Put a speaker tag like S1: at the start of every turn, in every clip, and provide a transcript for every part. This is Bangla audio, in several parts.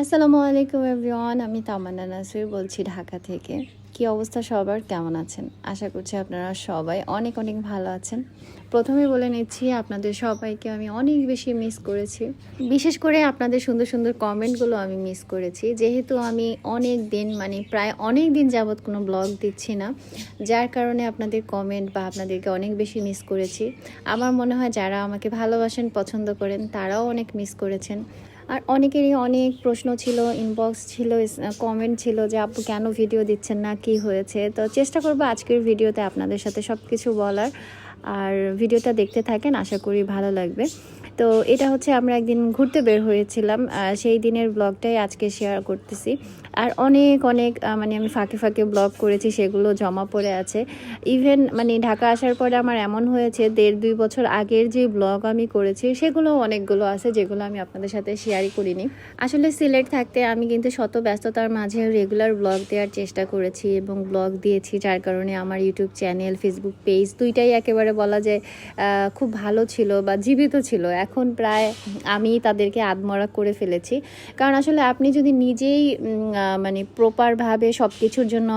S1: আসসালামু আলাইকুম এভরিওয়ান, আমি তামান্না নাসির বলছি ঢাকা থেকে। কি অবস্থা সবার? কেমন আছেন? আশা করছি আপনারা সবাই অনেক অনেক ভালো আছেন। প্রথমে বলে নিচ্ছি, আপনাদের সবাইকে আমি অনেক বেশি মিস করেছি। বিশেষ করে আপনাদের সুন্দর সুন্দর কমেন্টগুলো আমি মিস করেছি। যেহেতু আমি অনেক দিন মানে প্রায় অনেক দিন যাবৎ কোনো ব্লগ দিচ্ছি না, যার কারণে আপনাদের কমেন্ট বা আপনাদেরকে অনেক বেশি মিস করেছি। আমার মনে হয় যারা আমাকে ভালোবাসেন, পছন্দ করেন, তারাও অনেক মিস করেছেন। আর অনেকেরই অনেক প্রশ্ন ছিল ইনবক্স ছিল কমেন্ট ছিল যে, আপু, কেন ভিডিও দিচ্ছেন না? কি হয়েছে? তো চেষ্টা করব আজকের ভিডিওতে আপনাদের সাথে সব কিছু বলার। আর ভিডিওটা দেখতে থাকেন, আশা করি ভালো লাগবে। তো এটা হচ্ছে আমরা একদিন ঘুরতে বের হয়েছিলাম সেই দিনের ব্লগটাই আজকে শেয়ার করতেছি। আর অনেক অনেক মানে আমি ফাঁকে ফাঁকে ব্লগ করেছি, সেগুলো জমা পড়ে আছে। ইভেন মানে ঢাকা আসার পরে আমার এমন হয়েছে, দেড় দুই বছর আগের যে ব্লগ আমি করেছি, সেগুলো অনেকগুলো আছে যেগুলো আমি আপনাদের সাথে শেয়ারই করিনি। আসলে সিলেট থাকতে আমি কিন্তু শত ব্যস্ততার মাঝে রেগুলার ব্লগ দেওয়ার চেষ্টা করেছি এবং ব্লগ দিয়েছি, যার কারণে আমার ইউটিউব চ্যানেল ফেসবুক পেজ দুইটাই একেবারে বলা যায় খুব ভালো ছিল বা জীবিত ছিল। এখন প্রায় আমি তাদেরকে আদমরা করে ফেলেছি। কারণ আসলে আপনি যদি নিজেই মানে প্রপারভাবে সব কিছুর জন্য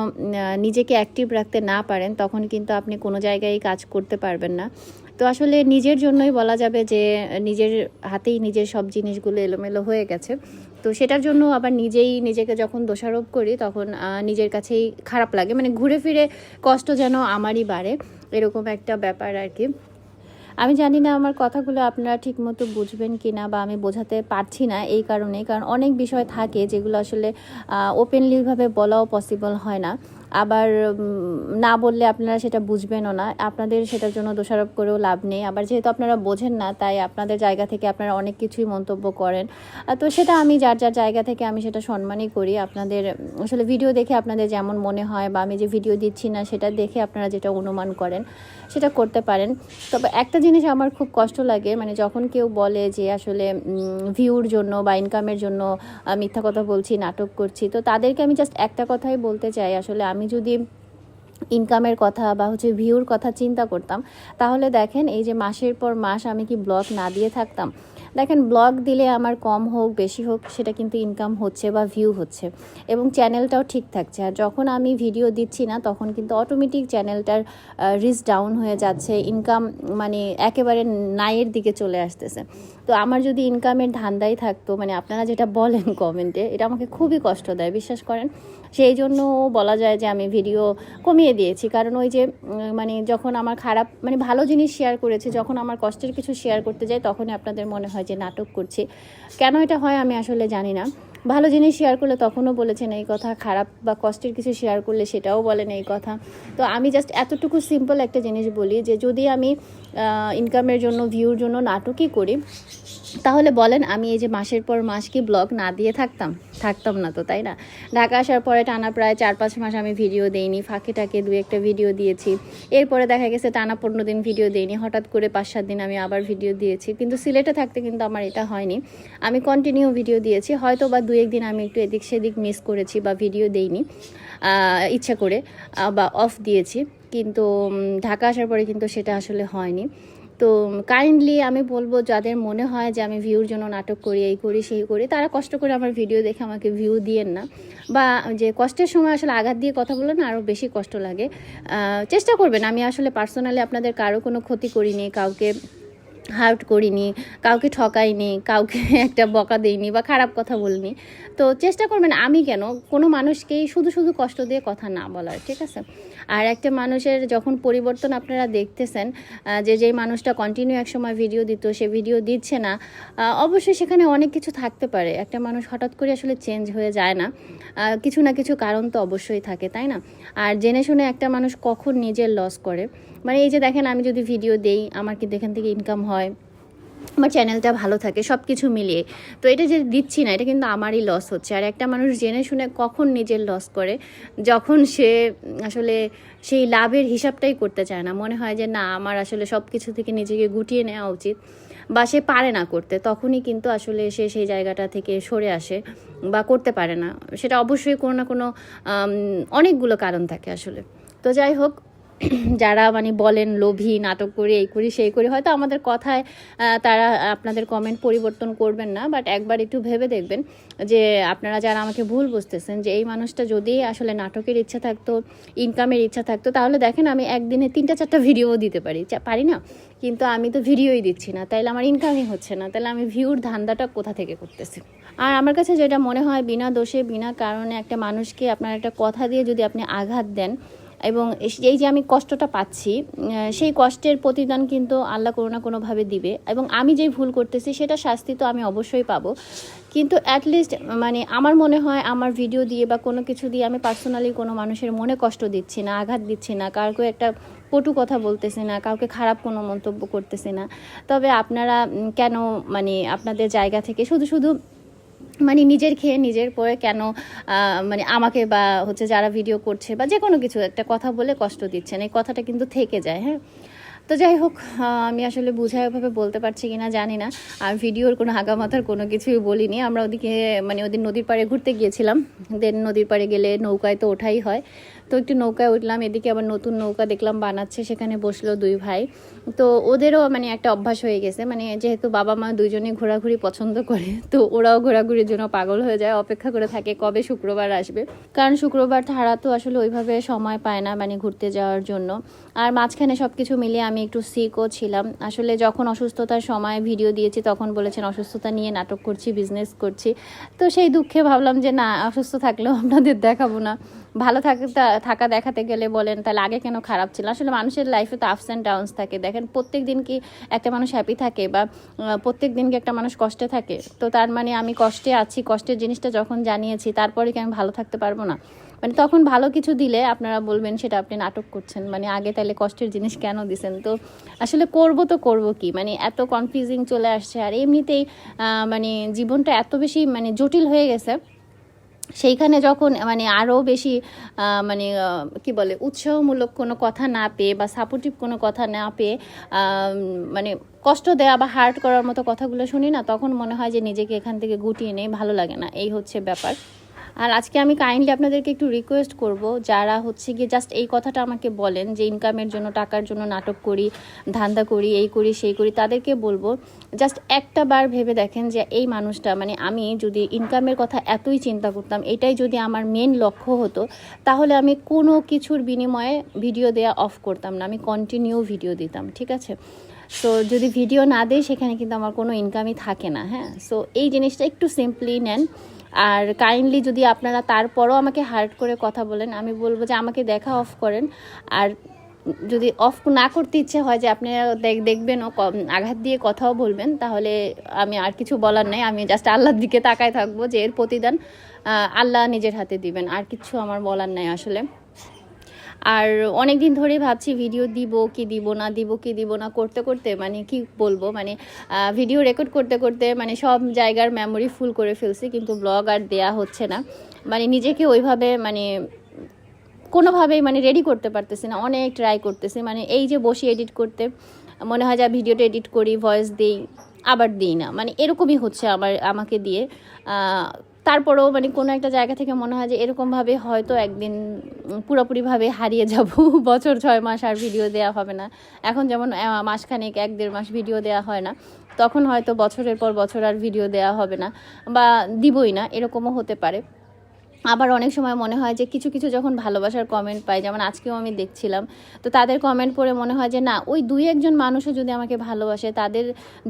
S1: নিজেকে অ্যাক্টিভ রাখতে না পারেন, তখন কিন্তু আপনি কোনো জায়গায় কাজ করতে পারবেন না। তো আসলে নিজের জন্যই বলা যাবে যে, নিজের হাতেই নিজের সব জিনিসগুলো এলোমেলো হয়ে গেছে। তো সেটার জন্য আবার নিজেই নিজেকে যখন দোষারোপ করি, তখন নিজের কাছেই খারাপ লাগে। মানে ঘুরে ফিরে কষ্ট যেন আমারই বাড়ে, এরকম একটা ব্যাপার আর কি। আমি জানি না আমার কথাগুলো আপনারা ঠিকমতো বুঝবেন কি না বা আমি বোঝাতে পারছি না এই কারণে কারণ অনেক বিষয় থাকে যেগুলো আসলে ওপেনলিভাবে বলাও পসিবল হয় না। আবার না বললে আপনারা সেটা বুঝবেনও না। আপনাদের সেটার জন্য দোষারোপ করেও লাভ নেই। আবার যেহেতু আপনারা বোঝেন না, তাই আপনাদের জায়গা থেকে আপনারা অনেক কিছুই মন্তব্য করেন। তো সেটা আমি, যার যার জায়গা থেকে আমি সেটা সম্মানই করি। আপনাদের আসলে ভিডিও দেখে আপনাদের যেমন মনে হয় বা আমি যে ভিডিও দিচ্ছি না, সেটা দেখে আপনারা যেটা অনুমান করেন, সেটা করতে পারেন। তবে একটা জিনিস আমার খুব কষ্ট লাগে মানে যখন কেউ বলে যে আসলে ভিউর জন্য বা ইনকামের জন্য মিথ্যা কথা বলছি, নাটক করছি, তো তাদেরকে আমি জাস্ট একটা কথাই বলতে চাই। আসলে আমি যদি ইনকামের কথা বা হচ্ছে ভিউর কথা চিন্তা করতাম, তাহলে দেখেন এই যে মাসের পর মাস আমি কি ব্লগ না দিয়ে থাকতাম? দেখেন ব্লগ দিলে আমার কম হোক, বেশি হোক, সেটা কিন্তু ইনকাম হচ্ছে বা ভিউ হচ্ছে এবং চ্যানেলটাও ঠিক থাকছে। আর যখন আমি ভিডিও দিচ্ছি না, তখন কিন্তু অটোমেটিক চ্যানেলটার রিচ ডাউন হয়ে যাচ্ছে ইনকাম মানে একেবারে নাইয়ের দিকে চলে আসতেছে। তো আমার যদি ইনকামের ধান্দাই থাকতো মানে আপনারা যেটা বলেন কমেন্টে এটা আমাকে খুবই কষ্ট দেয়, বিশ্বাস করেন। সেই জন্য বলা যায় যে আমি ভিডিও কমিয়ে দিয়েছি। কারণ ওই যে মানে যখন আমার খারাপ মানে ভালো জিনিস শেয়ার করেছে, যখন আমার কষ্টের কিছু শেয়ার করতে যাই তখনই আপনাদের মনে হয় যে নাটক করছি। কেন এটা হয় আমি আসলে জানি না। ভালো জিনিস শেয়ার করলে তখনও বলেছেন এই কথা, খারাপ বা কষ্টের কিছু শেয়ার করলে সেটাও বলেন এই কথা। তো আমি জাস্ট এতটুকু সিম্পল একটা জিনিস বলি যে যদি আমি ইনকামের জন্য ভিউর জন্য নাটকই করি তাহলে বলেন, আমি এই যে মাসের পর মাস কি ব্লগ না দিয়ে থাকতাম? থাকতাম না তো, তাই না? ঢাকা আসার পরে টানা প্রায় চার পাঁচ মাস আমি ভিডিও দেইনি, ফাঁকে টাকে দু একটা ভিডিও দিয়েছি। এরপরে দেখা গেছে টানা পনেরো দিন ভিডিও দেইনি, হঠাৎ করে পাঁচ সাত দিন আমি আবার ভিডিও দিয়েছি। কিন্তু সিলেটে থাকতে কিন্তু আমার এটা হয়নি। আমি কন্টিনিউ ভিডিও দিয়েছি, হয়তো বা দু একদিন আমি একটু এদিক সেদিক মিস করেছি বা ভিডিও দেইনি ইচ্ছা করে বা অফ দিয়েছি। কিন্তু ঢাকা আসার পরে কিন্তু সেটা আসলে হয়নি। তো কাইন্ডলি আমি বলব যাদের মনে হয় যে আমি ভিউর জন্য নাটক করি, এই করি, সেই করি, তারা কষ্ট করে আমার ভিডিও দেখে আমাকে ভিউ দিয়েন না। বা যে কষ্টের সময় আসলে আঘাত দিয়ে কথা বলে না আরও বেশি কষ্ট লাগে। চেষ্টা করবেন। আমি আসলে পার্সোনালি আপনাদের কারও কোনো ক্ষতি করিনি, কাউকে হার্ট করিনি, কাউকে ঠকাইনি, কাউকে একটা বকা দেইনি বা খারাপ কথা বলিনি। তো চেষ্টা করবেন আমি কেন? কোনো মানুষকেই শুধু শুধু কষ্ট দিয়ে কথা না বলার, ঠিক আছে? আর একটা মানুষের যখন পরিবর্তন আপনারা দেখতেছেন যে যেই মানুষটা কন্টিনিউ এক সময় ভিডিও দিত, সে ভিডিও দিচ্ছে না অবশ্যই সেখানে অনেক কিছু থাকতে পারে। একটা মানুষ হঠাৎ করে আসলে চেঞ্জ হয়ে যায় না কিছু না কিছু কারণ তো অবশ্যই থাকে, তাই না? আর জেনে শুনে একটা মানুষ কখন নিজের লস করে? মানে এই যে দেখেন, আমি যদি ভিডিও দেই, আমার কিন্তু এখান থেকে ইনকাম হয়। আমার চ্যানেলটা ভালো থাকে সব কিছু মিলিয়ে। তো এটা যে দিচ্ছি না, এটা কিন্তু আমারই লস হচ্ছে। আর একটা মানুষ জেনে শুনে কখন নিজের লস করে? যখন সে আসলে সেই লাভের হিসাবটাই করতে চায় না। মনে হয় যে, না, আমার আসলে সব কিছু থেকে নিজেকে গুটিয়ে নেওয়া উচিত। বা সে পারে না করতে। তখনই কিন্তু আসলে সে সেই জায়গাটা থেকে সরে আসে বা করতে পারে না। সেটা অবশ্যই কোনো না কোনো অনেকগুলো কারণ থাকে আসলে। তো যাই হোক যারা মানে বলেন লোভী, নাটক করি, এই করি, সেই করি, হয়তো আমাদের কথায় তারা আপনাদের কমেন্ট পরিবর্তন করবেন না বাট একবার একটু ভেবে দেখবেন যে আপনারা যারা আমাকে ভুল বুঝতেছেন যে এই মানুষটা যদি আসলে নাটকের ইচ্ছা থাকতো ইনকামের ইচ্ছা থাকতো, তাহলে দেখেন আমি একদিনে তিনটা, চারটা ভিডিও দিতে পারি। পারি না, কিন্তু আমি তো ভিডিওই দিচ্ছি না, তাইলে আমার ইনকামই হচ্ছে না তাহলে আমি ভিউর ধান্দাটা কোথা থেকে করতেছি? আর আমার কাছে যেটা মনে হয়, বিনা দোষে, বিনা কারণে একটা মানুষকে আপনার একটা কথা দিয়ে যদি আপনি আঘাত দেন এবং এই যে আমি কষ্টটা পাচ্ছি সেই কষ্টের প্রতিদান কিন্তু আল্লাহ কোনো না কোনোভাবে দিবে এবং আমি যেই ভুল করতেছি সেটা শাস্তি তো আমি অবশ্যই পাবো। কিন্তু অ্যাটলিস্ট মানে আমার মনে হয় আমার ভিডিও দিয়ে বা কোনো কিছু দিয়ে আমি পার্সোনালি কোনো মানুষের মনে কষ্ট দিচ্ছি না, আঘাত দিচ্ছি না, কাউকে একটা কটু কথা বলতেছে না, কাউকে খারাপ কোনো মন্তব্য করতেছে না। তবে আপনারা কেন মানে আপনাদের জায়গা থেকে শুধু শুধু মানে নিজের খেয়ে নিজের পরে কেন মানে আমাকে বা হচ্ছে যারা ভিডিও করছে বা যে কোনো কিছু, একটা কথা বলে কষ্ট দিচ্ছেন, এই কথাটা কিন্তু থেকে যায় হ্যাঁ? তো যাই হোক আমি আসলে বুঝায় ওভাবে বলতে পারছি কি না জানি না, আর ভিডিওর কোনো আগামাথার কোনো কিছুই বলিনি। আমরা ওদিকে মানে ওদিন নদীর পাড়ে ঘুরতে গিয়েছিলাম দেন নদীর পাড়ে গেলে নৌকায় তো ওঠাই হয়। তো একটু নৌকায় উঠলাম, এদিকে আবার নতুন নৌকা দেখলাম বানাচ্ছে, সেখানে বসল দুই ভাই। তো ওদেরও মানে একটা অভ্যাস হয়ে গেছে মানে যেহেতু বাবা মা দুইজনেই ঘোরাঘুরি পছন্দ করে, তো ওরাও ঘোরাঘুরির জন্য পাগল হয়ে যায়, অপেক্ষা করে থাকে কবে শুক্রবার আসবে। কারণ শুক্রবার ছাড়া তো আসলে ওইভাবে সময় পায় না মানে ঘুরতে যাওয়ার জন্য। আর মাঝখানে সব কিছু মিলিয়ে আমি একটু সিকও ছিলাম। আসলে যখন অসুস্থতার সময় ভিডিও দিয়েছি, তখন বলেছেন, অসুস্থতা নিয়ে নাটক করছি বিজনেস করছি। তো সেই দুঃখে ভাবলাম যে, না, অসুস্থ থাকলেও আপনাদের দেখাবো না। ভালো থাকা থাকা দেখাতে গেলে বলেন, তাহলে আগে কেন খারাপ ছিল? আসলে মানুষের লাইফে তো আপস অ্যান্ড ডাউনস থাকে। দেখেন প্রত্যেক দিন কি একটা মানুষ হ্যাপি থাকে বা প্রত্যেক দিন কি একটা মানুষ কষ্টে থাকে? তো তার মানে আমি কষ্টে আছি, কষ্টের জিনিসটা যখন জানিয়েছি, তারপরে কি আমি ভালো থাকতে পারব না? মানে তখন ভালো কিছু দিলে আপনারা বলবেন, সেটা আপনি নাটক করছেন। মানে আগে তাহলে কষ্টের জিনিস কেন দিছেন? তো আসলে করব তো করব কি? মানে এত কনফিউজিং চলে আসছে। আর এমনিতেই মানে জীবনটা এত বেশি মানে জটিল হয়ে গেছে। সেইখানে যখন মানে আরও বেশি মানে কি বলে, উৎসাহমূলক কোনো কথা না পেয়ে বা সাপোর্টিভ কোনো কথা না পেয়ে মানে কষ্ট দেয়া বা হার্ট করার মতো কথাগুলো শুনি না, তখন মনে হয় যে নিজেকে এখান থেকে গুটিয়ে নেই, ভালো লাগে না। এই হচ্ছে ব্যাপার। আর আজকে আমি কাইন্ডলি আপনাদেরকে একটু রিকোয়েস্ট করব, যারা হচ্ছে গিয়ে জাস্ট এই কথাটা আমাকে বলেন যে ইনকামের জন্য, টাকার জন্য নাটক করি, ধান্দা করি, এই করি, সেই করি, তাদেরকে বলব জাস্ট একটা বার ভেবে দেখেন যে এই মানুষটা মানে আমি যদি ইনকামের কথা এতই চিন্তা করতাম, এটাই যদি আমার মেন লক্ষ্য হতো, তাহলে আমি কোনো কিছুর বিনিময়ে ভিডিও দেওয়া অফ করতাম না, আমি কন্টিনিউ ভিডিও দিতাম, ঠিক আছে? সো যদি ভিডিও না দেয় সেখানে কিন্তু আমার কোনো ইনকামই থাকে না হ্যাঁ? সো এই জিনিসটা একটু সিম্পলি নেন। আর কাইন্ডলি যদি আপনারা তারপরও আমাকে হার্ট করে কথা বলেন, আমি বলব যে আমাকে দেখা অফ করেন। আর যদি অফ না করতে ইচ্ছে হয় যে আপনি দেখ- দেখবেন ও আঘাত দিয়ে কথাও বলবেন, তাহলে আমি আর কিছু বলার নাই। আমি জাস্ট আল্লাহর দিকে তাকায় থাকব যে এর প্রতিদান আল্লাহ নিজের হাতে দিবেন, আর কিছু আমার বলার নাই আসলে। আর অনেক দিন ধরেই ভাবছি ভিডিও দিব, কি দিব, না দিব, কি দিব, না করতে করতে মানে কি বলব মানে ভিডিও রেকর্ড করতে করতে মানে সব জায়গার মেমোরি ফুল করে ফেলছি, কিন্তু ব্লগ আর দেয়া হচ্ছে না। মানে নিজেকে ওইভাবে মানে কোনোভাবেই মানে রেডি করতে পারতেছি না, অনেক ট্রাই করতেছি মানে এই যে বসি এডিট করতে, মনে হয় যা ভিডিওটা এডিট করি ভয়েস দিই, আবার দিই না মানে এরকমই হচ্ছে আমার, আমাকে দিয়ে। তারপরেও মানে কোনো একটা জায়গা থেকে মনে হয় যে এরকমভাবে হয়তো একদিন পুরোপুরিভাবে হারিয়ে যাব, বছর ছয় মাস আর ভিডিও দেওয়া হবে না। এখন যেমন মাসখানেক, এক দেড় মাস ভিডিও দেওয়া হয় না। তখন হয়তো বছরের পর বছর আর ভিডিও দেওয়া হবে না বা দিবই না, এরকমও হতে পারে। আবার অনেক সময় মনে হয় যে কিছু কিছু যখন ভালোবাসার কমেন্ট পাই, যেমন আজকেও আমি দেখছিলাম, তো তাদের কমেন্ট পড়ে মনে হয় যে না, ওই দুই একজন মানুষও যদি আমাকে ভালোবাসে, তাদের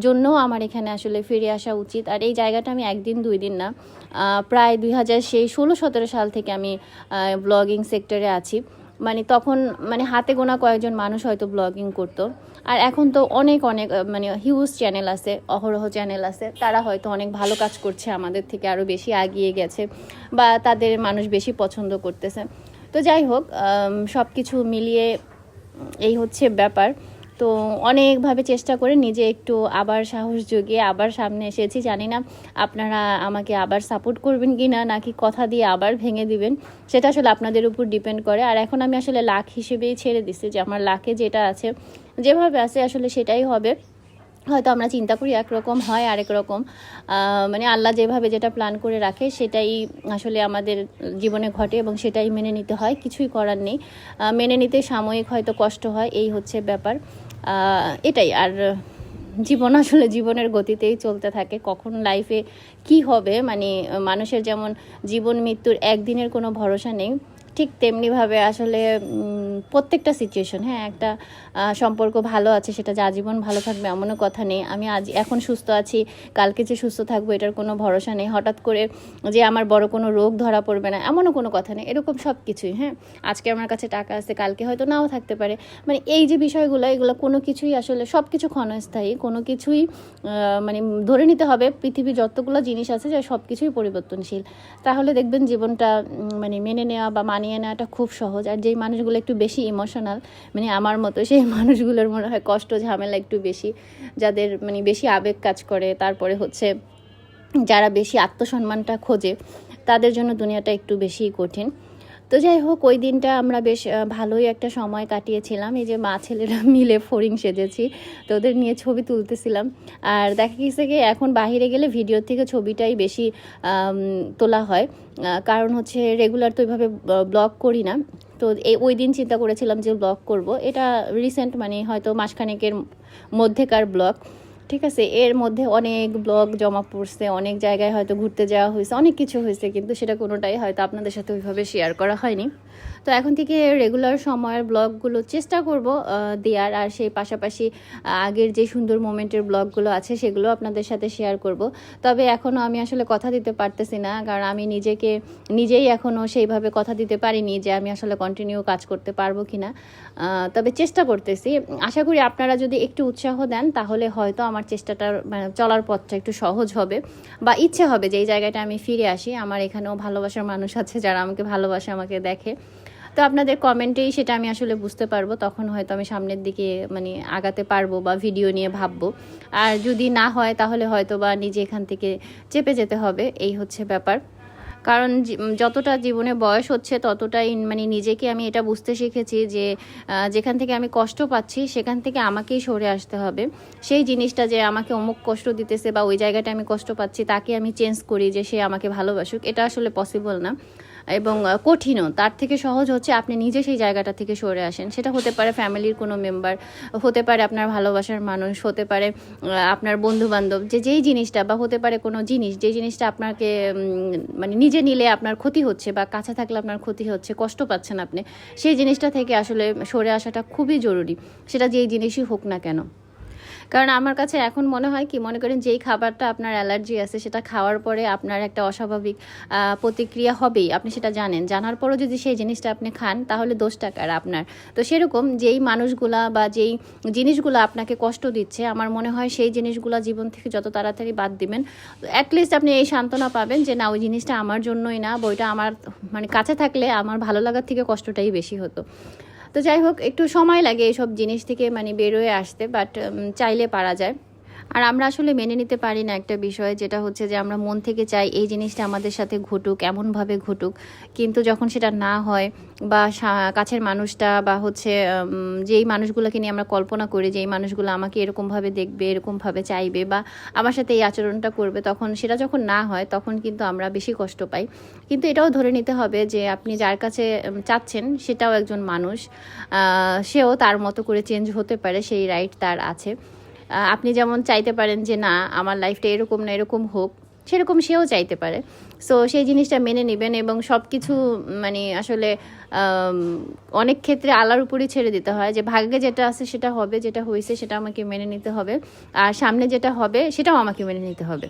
S1: জন্যও আমার এখানে আসলে ফিরে আসা উচিত। আর এই জায়গাটা আমি একদিন, দুই দিন না প্রায় দুই হাজার সেই ষোলো, সতেরো সাল থেকে আমি ব্লগিং সেক্টরে আছি। মানে তখন মানে হাতে গোনা কয়েকজন মানুষ হয়তো ব্লগিং করতো। আর এখন তো অনেক অনেক মানে হিউজ চ্যানেল আছে, অহরহ চ্যানেল আছে। তারা হয়তো অনেক ভালো কাজ করছে, আমাদের থেকে আরও বেশি আগিয়ে গেছে বা তাদের মানুষ বেশি পছন্দ করতেছে। তো যাই হোক সব কিছু মিলিয়ে এই হচ্ছে ব্যাপার। তো অনেকভাবে চেষ্টা করে নিজে একটু আবার সাহস জুগিয়ে আবার সামনে এসেছি। জানি না আপনারা আমাকে আবার সাপোর্ট করবেন কি না নাকি কথা দিয়ে আবার ভেঙে দিবেন, সেটা আসলে আপনাদের উপর ডিপেন্ড করে। আর এখন আমি আসলে লাখ হিসেবেই ছেড়ে দিচ্ছি যে আমার লাখে যেটা আছে, যেভাবে আছে আসলে সেটাই হবে। হয়তো আমরা চিন্তা করি একরকম হয় আরেক রকম। মানে আল্লাহ যেভাবে যেটা প্ল্যান করে রাখে, সেটাই আসলে আমাদের জীবনে ঘটে এবং সেটাই মেনে নিতে হয়। কিছুই করার নেই। মেনে নিতে সাময়িক হয়তো কষ্ট হয়, এই হচ্ছে ব্যাপার। এটাই। আর জীবন আসলে জীবনের গতিতেই চলতে থাকে। কখন লাইফে কি হবে? মানে মানুষের যেমন জীবন মৃত্যুর একদিনের কোনো ভরসা নেই ঠিক তেমনিভাবে আসলে প্রত্যেকটা সিচুয়েশন হ্যাঁ? একটা সম্পর্ক ভালো আছে, সেটা যে আজীবন ভালো থাকবে এমনও কথা নেই। আমি আজ, এখন সুস্থ আছি, কালকে যে সুস্থ থাকব, এটার কোনো ভরসা নেই। হঠাৎ করে যে আমার বড় কোনো রোগ ধরা পড়বে না, এমনও কোনো কথা নেই। এরকম সব কিছুই হ্যাঁ? আজকে আমার কাছে টাকা আছে, কালকে হয়তো নাও থাকতে পারে। মানে এই যে বিষয়গুলো, এগুলো কোনো কিছুই আসলে, সব কিছু ক্ষণস্থায়ী, কোনো কিছুই মানে ধরে নিতে হবে পৃথিবীর যতগুলো জিনিস আছে, যে সব কিছুই পরিবর্তনশীল। তাহলে দেখবেন জীবনটা মানে মেনে নেওয়া বা মানিয়ে নেওয়াটা খুব সহজ। আর যেই মানুষগুলো একটু বেশি ইমোশনাল মানে আমার মতো সেই মানুষগুলোর মনে হয় কষ্ট, ঝামেলা একটু বেশি। যাদের মানে বেশি আবেগ কাজ করে, তারপরে হচ্ছে যারা বেশি আত্মসম্মানটা খোঁজে, তাদের জন্য দুনিয়াটা একটু বেশি কঠিন। তো যাই হোক, ওই দিনটা আমরা বেশ ভালোই একটা সময় কাটিয়েছিলাম। এই যে মা ছেলেরা মিলে ফড়িং সেজেছি, তো ওদের নিয়ে ছবি তুলতেছিলাম। আর দেখা গেছে কি, এখন বাইরে গেলে ভিডিওর থেকে ছবিটাই বেশি তোলা হয়। কারণ হচ্ছে রেগুলার তো ওইভাবে ব্লগ করি না। তো এই, ওই দিন চিন্তা করেছিলাম যে ব্লগ করব। এটা রিসেন্ট মানে হয়তো মাসখানেকের মধ্যেকার ব্লগ। ঠিক আছে, এর মধ্যে অনেক ব্লগ জমা পড়ছে, অনেক জায়গায় হয়তো ঘুরতে যাওয়া হয়েছে, অনেক কিছু হয়েছে, কিন্তু সেটা কোনোটাই হয়তো আপনাদের সাথে ওইভাবে শেয়ার করা হয়নি। তো এখন থেকে রেগুলার সময়ের ব্লগগুলো চেষ্টা করব দেওয়ার, আর সেই পাশাপাশি আগের যে সুন্দর মোমেন্টের ব্লগগুলো আছে, সেগুলো আপনাদের সাথে শেয়ার করব। তবে এখনও আমি আসলে কথা দিতে পারতেছি না, কারণ আমি নিজেকে, নিজেই এখনও সেইভাবে কথা দিতে পারিনি যে আমি আসলে কন্টিনিউ কাজ করতে পারব কি না তবে চেষ্টা করতেছি। আশা করি আপনারা যদি একটু উৎসাহ দেন, তাহলে হয়তো আমার চেষ্টাটা মানে চলার পথটা একটু সহজ হবে বা ইচ্ছে হবে যে এই জায়গাটা আমি ফিরে আসি। আমার এখানেও ভালোবাসার মানুষ আছে যারা আমাকে ভালোবাসে, আমাকে দেখে। তো আপনাদের কমেন্টেই সেটা আমি আসলে বুঝতে পারব। তখন হয়তো আমি সামনের দিকে মানে আগাতে পারব বা ভিডিও নিয়ে ভাববো। আর যদি না হয়, তাহলে হয়তো বা নিজে এখান থেকে চেপে যেতে হবে। এই হচ্ছে ব্যাপার। কারণ যতটা জীবনে বয়স হচ্ছে, ততটাই মানে নিজেকে আমি এটা বুঝতে শিখেছি যে যেখান থেকে আমি কষ্ট পাচ্ছি, সেখান থেকে আমাকেই সরে আসতে হবে। সেই জিনিসটা যে আমাকে অমুক কষ্ট দিতেছে বা ওই জায়গাটা আমি কষ্ট পাচ্ছি, তাকে আমি চেঞ্জ করি যে সে আমাকে ভালোবাসুক, এটা আসলে পসিবল না। এবং কঠিনও। তার থেকে সহজ হচ্ছে আপনি নিজে সেই জায়গাটা থেকে সরে আসেন। সেটা হতে পারে ফ্যামিলির কোনো মেম্বার, হতে পারে আপনার ভালোবাসার মানুষ, হতে পারে আপনার বন্ধু বান্ধব যে যেই জিনিসটা বা হতে পারে কোনো জিনিস, যে জিনিসটা আপনাকে মানে নিজে নিলে আপনার ক্ষতি হচ্ছে বা কাছে থাকলে আপনার ক্ষতি হচ্ছে, কষ্ট পাচ্ছেন আপনি, সেই জিনিসটা থেকে আসলে সরে আসাটা খুবই জরুরি। সেটা যেই জিনিসই হোক না কেন। কারণ আমার কাছে এখন মনে হয় কি, মনে করেন যেই খাবারটা আপনার অ্যালার্জি আছে সেটা খাওয়ার পরে আপনার একটা অস্বাভাবিক প্রতিক্রিয়া হবেই। আপনি সেটা জানেন। জানার পরও যদি সেই জিনিসটা আপনি খান, তাহলে দোষটা কার আপনার? তো সেরকম যেই মানুষগুলা বা যেই জিনিসগুলো আপনাকে কষ্ট দিচ্ছে, আমার মনে হয় সেই জিনিসগুলো জীবন থেকে যত তাড়াতাড়ি বাদ দিবেন অ্যাটলিস্ট আপনি এই সান্ত্বনা পাবেন যে, না, ওই জিনিসটা আমার জন্যই না বইটা আমার মানে কাছে থাকলে আমার ভালো লাগার থেকে কষ্টটাই বেশি হতো। তো যাই হোক, একটু সময় লাগে এসব জিনিস থেকে মানে বেরোয় আসতে বাট চাইলে পারা যায়। আর আমরা আসলে মেনে নিতে পারি না একটা বিষয়, যেটা হচ্ছে যে আমরা মন থেকে চাই এই জিনিসটা আমাদের সাথে ঘটুক, এমনভাবে ঘটুক। কিন্তু যখন সেটা না হয় বা কাছের মানুষটা বা হচ্ছে যেই মানুষগুলোকে নিয়ে আমরা কল্পনা করি, যেই মানুষগুলো আমাকে এরকমভাবে দেখবে, এরকমভাবে চাইবে বা আমার সাথে এই আচরণটা করবে, তখন সেটা যখন না হয়, তখন কিন্তু আমরা বেশি কষ্ট পাই। কিন্তু এটাও ধরে নিতে হবে যে আপনি যার কাছে চাচ্ছেন, সেটাও একজন মানুষ। সেও তার মতো করে চেঞ্জ হতে পারে, সেই রাইট তার আছে। আপনি যেমন চাইতে পারেন যে, না, আমার লাইফটা এরকম না, এরকম হোক, সেরকম সেও চাইতে পারে। সো সেই জিনিসটা মেনে নেবেন এবং সব কিছু মানে আসলে অনেক ক্ষেত্রে আলার উপরই ছেড়ে দিতে হয় যে, ভাগ্যে যেটা আছে সেটা হবে, যেটা হয়েছে সেটা আমাকে মেনে নিতে হবে। আর সামনে যেটা হবে সেটাও আমাকে মেনে নিতে হবে।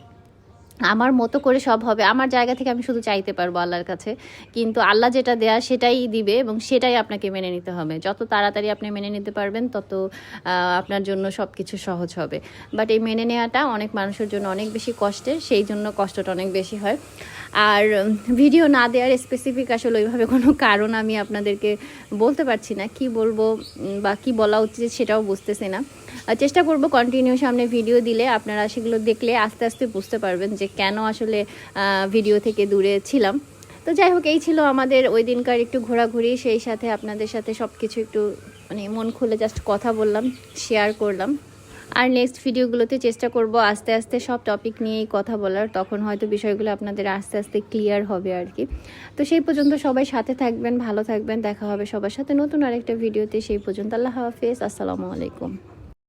S1: আমার মতো করে সব হবে, আমার জায়গা থেকে আমি শুধু চাইতে পারব আল্লাহর কাছে। কিন্তু আল্লাহ যেটা দেয়া সেটাই দিবে এবং সেটাই আপনাকে মেনে নিতে হবে। যত তাড়াতাড়ি আপনি মেনে নিতে পারবেন, তত আপনার জন্য সব কিছু সহজ হবে। বাট এই মেনে নেওয়াটা অনেক মানুষের জন্য অনেক বেশি কষ্টের, সেই জন্য কষ্টটা অনেক বেশি হয়। আর ভিডিও না দেওয়ার স্পেসিফিক আসলে ওইভাবে কোনো কারণ আমি আপনাদেরকে বলতে পারছি না। কি বলব বা কি বলা উচিত সেটাও বুঝতেছি না। চেষ্টা করব কন্টিনিউ সামনে ভিডিও দিলে আপনারা সেগুলো দেখলে আস্তে আস্তে বুঝতে পারবেন যে কেন আসলে ভিডিও থেকে দূরে ছিলাম। তো যাই হোক, এই ছিল আমাদের ওই দিনকার একটু ঘোরাঘুরি, সেই সাথে আপনাদের সাথে সব কিছু একটু মানে মন খুলে জাস্ট কথা বললাম শেয়ার করলাম। আর নেক্সট ভিডিওগুলোতে চেষ্টা করব আস্তে আস্তে সব টপিক নিয়েই কথা বলার। তখন হয়তো বিষয়গুলো আপনাদের আস্তে আস্তে ক্লিয়ার হবে আর কি। তো সেই পর্যন্ত সবাই সাথে থাকবেন, ভালো থাকবেন, দেখা হবে সবার সাথে নতুন আরেকটা ভিডিওতে সেই পর্যন্ত আল্লাহ হাফেজ, আসসালামু আলাইকুম।